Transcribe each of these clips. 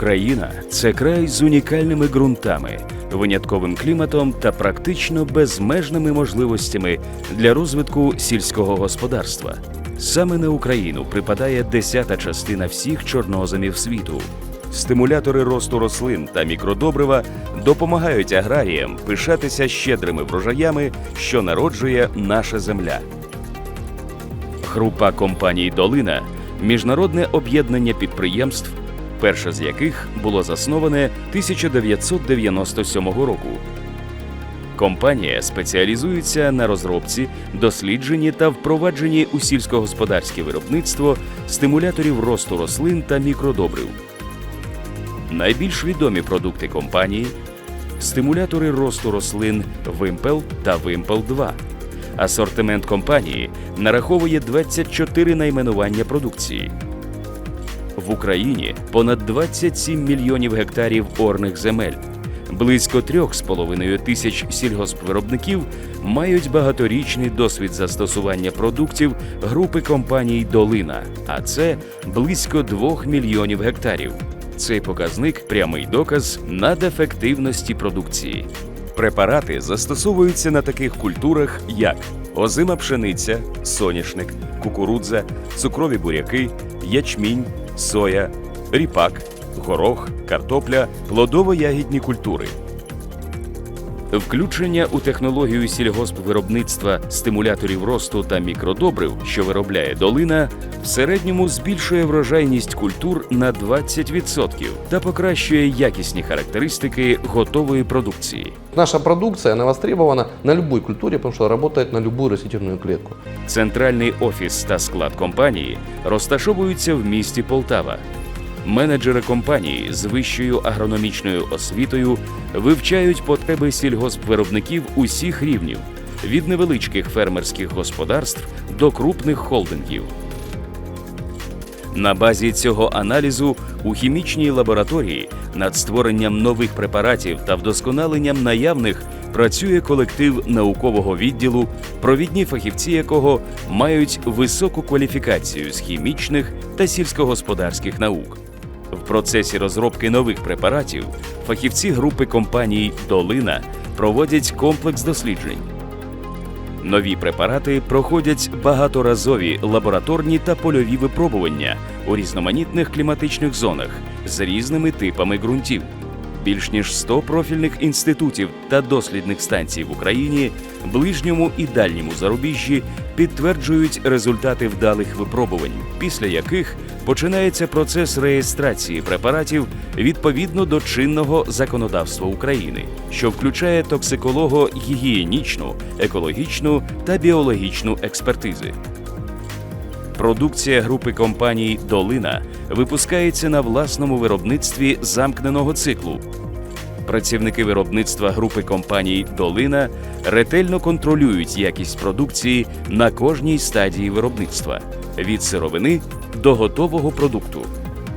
Україна це край з унікальними ґрунтами, винятковим кліматом та практично безмежними можливостями для розвитку сільського господарства. Саме на Україну припадає десята частина всіх чорноземів світу. Стимулятори росту рослин та мікродобрива допомагають аграріям пишатися щедрими врожаями, що народжує наша земля. Група компаній Долина міжнародне об'єднання підприємств, перше з яких було засноване 1997 року. Компанія спеціалізується на розробці, дослідженні та впровадженні у сільськогосподарське виробництво стимуляторів росту рослин та мікродобрив. Найбільш відомі продукти компанії стимулятори росту рослин Вимпел та Вимпел 2. Асортимент компанії нараховує 24 найменування продукції. В Україні понад 27 мільйонів гектарів орних земель. Близько 3,5 тисяч сільгоспвиробників мають багаторічний досвід застосування продуктів групи компаній Долина, а це близько 2 мільйонів гектарів. Цей показник прямий доказ надефективності продукції. Препарати застосовуються на таких культурах, як озима пшениця, соняшник, кукурудза, цукрові буряки, ячмінь, соя, ріпак, горох, картопля, плодово-ягідні культури. Включення у технологію сільгоспвиробництва стимуляторів росту та мікродобрив, що виробляє долина, в середньому збільшує врожайність культур на 20% та покращує якісні характеристики готової продукції. Наша продукция, она востребована на любой культуре, потому что работает на любую растительную клетку. Центральний офіс та склад компанії розташовуються в місті Полтава. Менеджери компанії з вищою агрономічною освітою вивчають потреби сільгоспвиробників усіх рівнів від невеличких фермерських господарств до крупних холдингів. На базі цього аналізу у хімічній лабораторії над створенням нових препаратів та вдосконаленням наявних працює колектив наукового відділу, провідні фахівці якого мають високу кваліфікацію з хімічних та сільськогосподарських наук. В процесі розробки нових препаратів фахівці групи компаній Долина проводять комплекс досліджень. Нові препарати проходять багаторазові лабораторні та польові випробування у різноманітних кліматичних зонах з різними типами ґрунтів. Більш ніж 100 профільних інститутів та дослідних станцій в Україні, ближньому і дальньому зарубіжжі підтверджують результати вдалих випробувань, після яких починається процес реєстрації препаратів відповідно до чинного законодавства України, що включає токсиколого-гігієнічну, екологічну та біологічну експертизи. Продукція групи компаній Долина випускається на власному виробництві замкненого циклу. Працівники виробництва групи компаній Долина ретельно контролюють якість продукції на кожній стадії виробництва від сировини до готового продукту.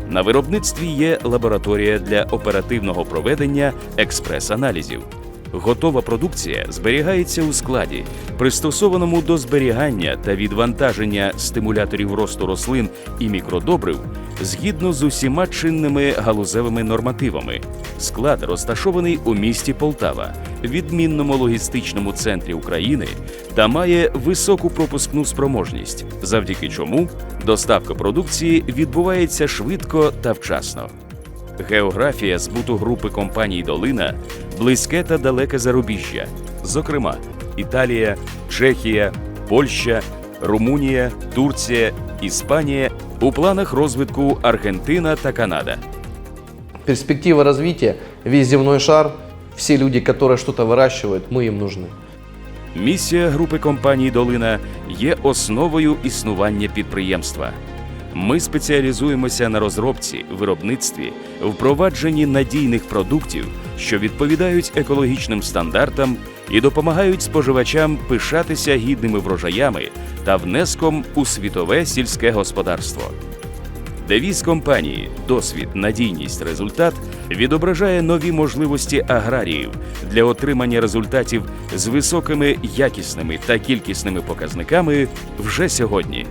На виробництві є лабораторія для оперативного проведення експрес-аналізів. Готова продукція зберігається у складі, пристосованому до зберігання та відвантаження стимуляторів росту рослин і мікродобрив згідно з усіма чинними галузевими нормативами. Склад розташований у місті Полтава, відмінному логістичному центрі України та має високу пропускну спроможність, завдяки чому доставка продукції відбувається швидко та вчасно. Географія збуту групи компаній Долина близьке та далеке зарубіжжя, зокрема Італія, Чехія, Польща, Румунія, Турція, Іспанія, у планах розвитку Аргентина та Канада. Перспектива развития, весь земной шар, все люди, которые что-то выращивают, мы им нужны. Місія групи компаній Долина є основою існування підприємства. Ми спеціалізуємося на розробці, виробництві, впровадженні надійних продуктів, що відповідають екологічним стандартам і допомагають споживачам пишатися гідними врожаями та внеском у світове сільське господарство. Девіз компанії Досвід, надійність, результат відображає нові можливості аграріїв для отримання результатів з високими якісними та кількісними показниками вже сьогодні.